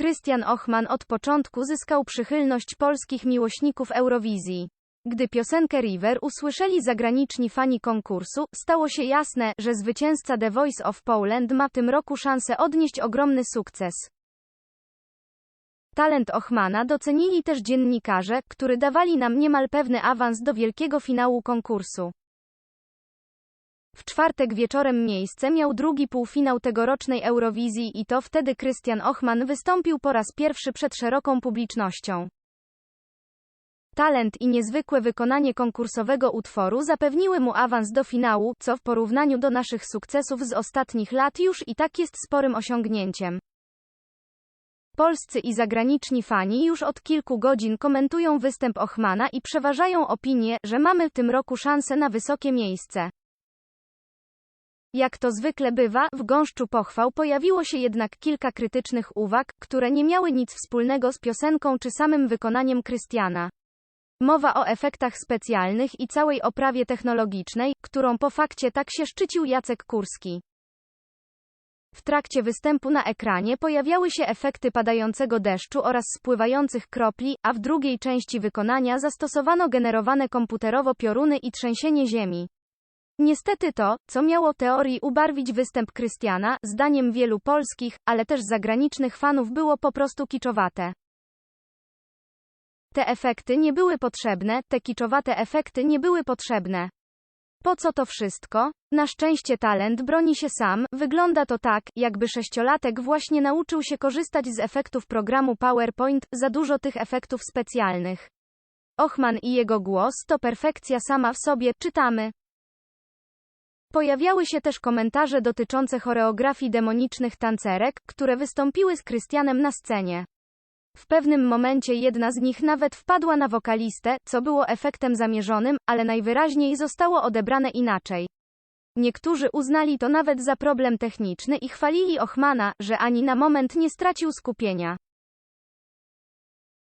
Krystian Ochman od początku zyskał przychylność polskich miłośników Eurowizji. Gdy piosenkę River usłyszeli zagraniczni fani konkursu, stało się jasne, że zwycięzca The Voice of Poland ma w tym roku szansę odnieść ogromny sukces. Talent Ochmana docenili też dziennikarze, którzy dawali nam niemal pewny awans do wielkiego finału konkursu. W czwartek wieczorem miejsce miał drugi półfinał tegorocznej Eurowizji i to wtedy Krystian Ochman wystąpił po raz pierwszy przed szeroką publicznością. Talent i niezwykłe wykonanie konkursowego utworu zapewniły mu awans do finału, co w porównaniu do naszych sukcesów z ostatnich lat już i tak jest sporym osiągnięciem. Polscy i zagraniczni fani już od kilku godzin komentują występ Ochmana i przeważają opinie, że mamy w tym roku szansę na wysokie miejsce. Jak to zwykle bywa, w gąszczu pochwał pojawiło się jednak kilka krytycznych uwag, które nie miały nic wspólnego z piosenką czy samym wykonaniem Krystiana. Mowa o efektach specjalnych i całej oprawie technologicznej, którą po fakcie tak się szczycił Jacek Kurski. W trakcie występu na ekranie pojawiały się efekty padającego deszczu oraz spływających kropli, a w drugiej części wykonania zastosowano generowane komputerowo pioruny i trzęsienie ziemi. Niestety to, co miało teorii ubarwić występ Krystiana, zdaniem wielu polskich, ale też zagranicznych fanów było po prostu kiczowate. Te efekty nie były potrzebne, te kiczowate efekty nie były potrzebne. Po co to wszystko? Na szczęście talent broni się sam, wygląda to tak, jakby sześciolatek właśnie nauczył się korzystać z efektów programu PowerPoint, za dużo tych efektów specjalnych. Ochman i jego głos to perfekcja sama w sobie, czytamy. Pojawiały się też komentarze dotyczące choreografii demonicznych tancerek, które wystąpiły z Krystianem na scenie. W pewnym momencie jedna z nich nawet wpadła na wokalistę, co było efektem zamierzonym, ale najwyraźniej zostało odebrane inaczej. Niektórzy uznali to nawet za problem techniczny i chwalili Ochmana, że ani na moment nie stracił skupienia.